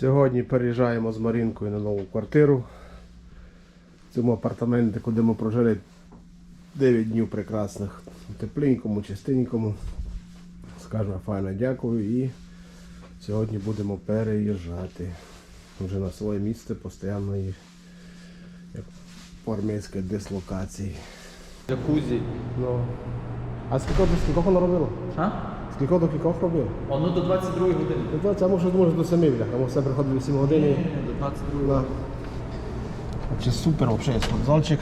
Сьогодні переїжджаємо з Марінкою на нову квартиру. В цьому апартаменті, куди ми прожили 9 днів прекрасних. Тепленькому, чистенькому. Скажемо файно дякую і сьогодні будемо переїжджати вже на своє місце постійної армійській дислокації. Джакузі. Ну. А скільки до скількох воно робило? А? Скільки до кількох робив? Воно до 22 години. Ну, то Це може думаю, до 7 бля, тому все приходить 8 годин. і- До 22. Да. Вообще супер, вообще є спортзальчик.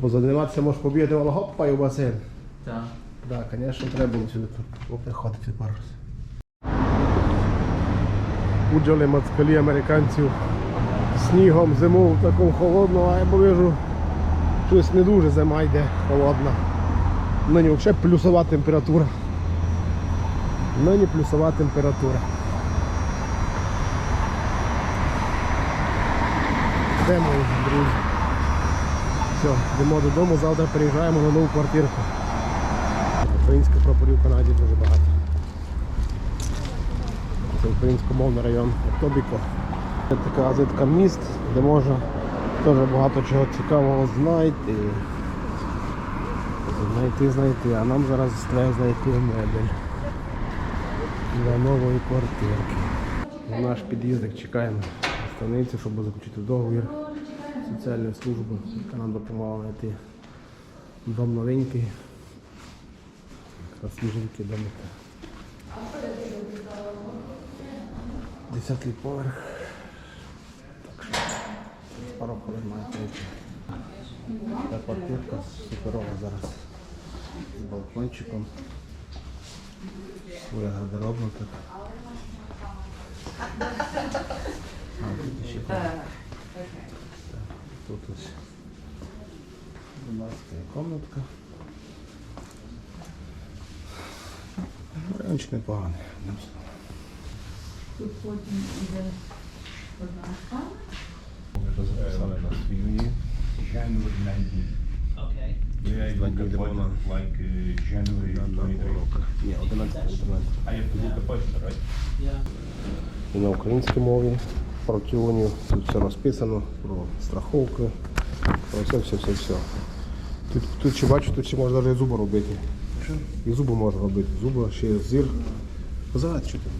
Позаниматися можеш побігати воно хопа і в басейн. Так. Так, да, звісно, треба було сюди приходити пару раз. Уджали мацкалі американців снігом, зиму такому холодно, а я повижу, щось не дуже зима йде холодна. Нині взагалі плюсова температура. Нині плюсова температура. Де мої друзі? Все, йдемо додому, завтра переїжджаємо на нову квартирку. Українських прапорів в Канаді дуже багато. Це українськомовний район Тобіко. Це така газетка міст, де можна теж багато чого цікавого знайти. Знайти, знайти, а нам зараз треба знайти мебель для нової квартирки. На наш під'їздик чекаємо на станицю, щоб заключити договір соціальної служби, яка нам допомагала знайти дом новенький. Якраз свіженький домик. Десятий поверх. Так що пару хвилин має прийти. Та квартирка суперова зараз. З балкончиком. Своя гардеробна тут. А, тут ще Так, Тут ось. Будь ласка, комнатка. Райончик непоганий. Тут потім іде одна спальня. Ми записали на свій January 19th. Окей. Yeah, you Like book the appointment one like January 23rd. Ні, 11 11. I have to book appointment, right? І на українській мові про тюню. Тут все розписано про страховку. Про все, все, все, все. Тут, тут ще бачу, тут ще можна навіть зуби робити. І зуби можна робити. Зуби, ще зір. Позагад, що ти?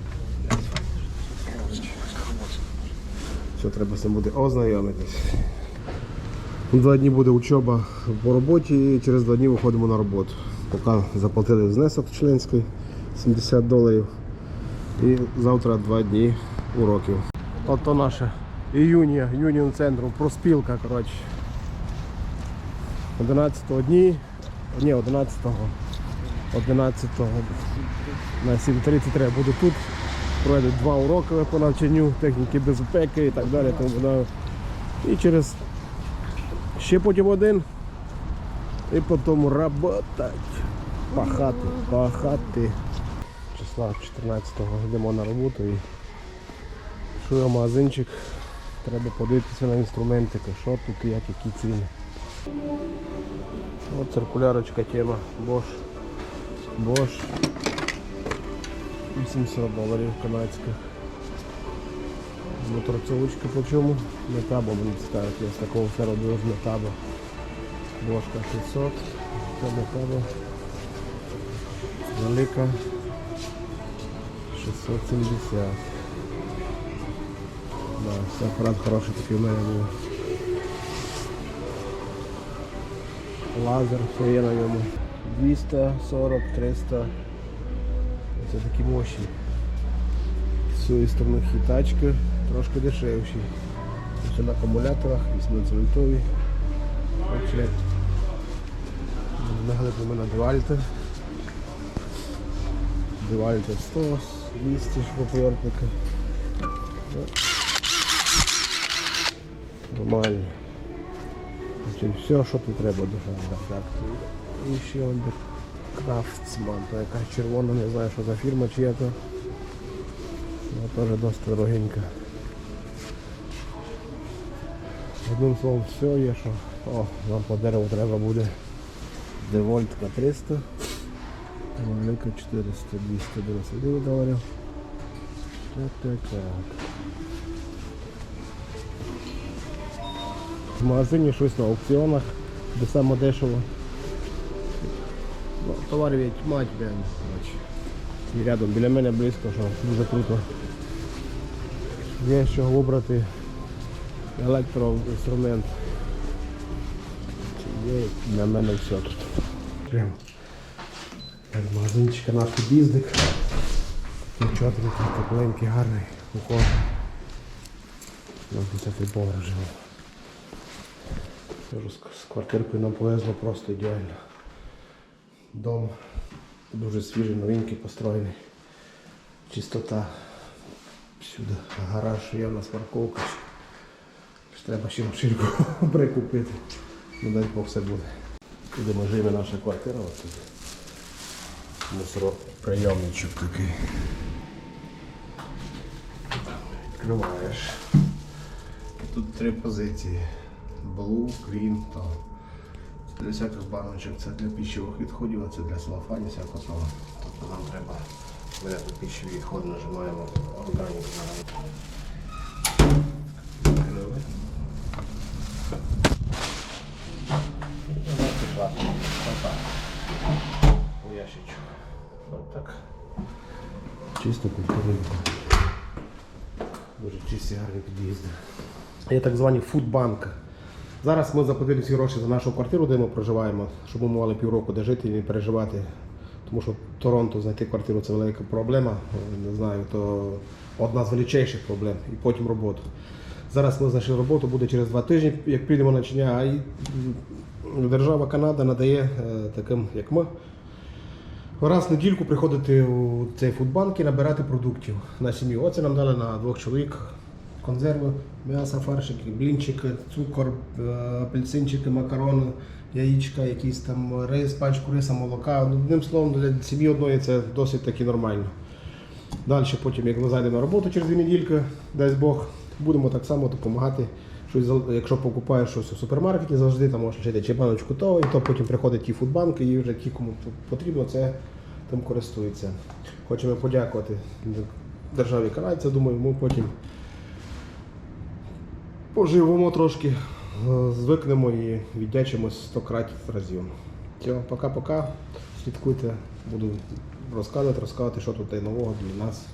Все, треба з цим буде ознайомитись. Два дні буде учоба по роботі і через два дні виходимо на роботу. Поки заплатили внесок членський 70 доларів. І завтра два дні уроків. Ото наша іюня, юніон центру, проспілка, коротше. 11 дні, ні, 11-го. 11-го на 7.30 треба буде тут. Пройдуть два уроки по навчанню, техніки безпеки і так далі. Тому. І через ще потім один. І потім работать. Пахати, пахати числа 14-го йдемо на роботу і шує магазинчик. Треба подивитися на інструментики, що тут і як, які ціни. От циркулярочка тема Bosch. Bosch 800 доларів канадських. Моторцевочка по чому? Мені цікавить, я з такого робив з метабо. Бошка 600, це метабо. Велика 670. Да, все апарат хороший такий в мене був. Лазер, все є на ньому. 240, 300. Це такі мощні. З сторони хітачки трошки дешевші. Все на акумуляторах, 18 вольтові. Наглядно мене Девальта. Девальта 100, 200 шуруповертника. Нормально. Значить, все, що тут треба дуже. І ще один Крафтсман. То якась червона, не знаю, що за фірма чи яка. Вона теж досить дорогенька. Одним словом, все є, що. О, нам по дереву треба буде. Девольтка 300. Велика 400, 299 доларів. Так, так, так. В магазині щось на аукціонах, де саме дешево. Ну, товарів є тьма тебе. І рядом біля мене близько, що дуже круто. Є що вибрати електроінструмент. Є для мене все тут. Прямо. Магазинчика наш під'їздик. Такий тепленький, гарний. На 10 поверх живе. З- квартиркою нам повезло просто ідеально. Дом дуже свіжий, новенький, построєний. Чистота. Всюди гараж, є в нас парковка. Треба ще машинку прикупити. Ну дай Бог все буде. Ми живе наша квартира. Ось тут. Мусороприйомничок такий. Відкриваєш. Тут три позиції. Blue, Green та для всяких баночок це для пищевих відходів, а це для салафанів всякого слова. Тобто нам треба беремо пищеві відходи, нажимаємо органік на Відкрили. І вона пішла. Отак. У ящичок. Отак. Чисто культурненько. Дуже чисті гарні під'їзди. Є так звані фудбанки. Зараз ми заплатили всі гроші за нашу квартиру, де ми проживаємо, щоб ми мали півроку де жити і не переживати. Тому що Торонто знайти квартиру це велика проблема. Не знаю, то одна з величайших проблем. І потім роботу. Зараз ми знайшли роботу, буде через два тижні, як прийдемо навчання, а і держава Канада надає е, таким, як ми, раз в недільку приходити у цей фудбанк і набирати продуктів на сім'ю. Оце нам дали на двох чоловік консерви, м'ясо, фаршики, блінчики, цукор, е, апельсинчики, макарони, яєчка, якісь там рис, пачку риса, молока. Ну, Одним словом, для сім'ї одної це досить таки нормально. Далі потім, як ми зайдемо на роботу через дві недільки, дасть Бог, будемо так само допомагати. Щось, якщо покупаєш щось у супермаркеті, завжди там можеш лишити чи баночку того, і то потім приходять ті фудбанки, і вже ті, кому потрібно, це тим користуються. Хочемо подякувати державі канадця, думаю, ми потім поживемо трошки, е, звикнемо і віддячимось 100 кратів разів. Пока-пока. Слідкуйте, буду розказувати, розказувати, що тут нового для нас.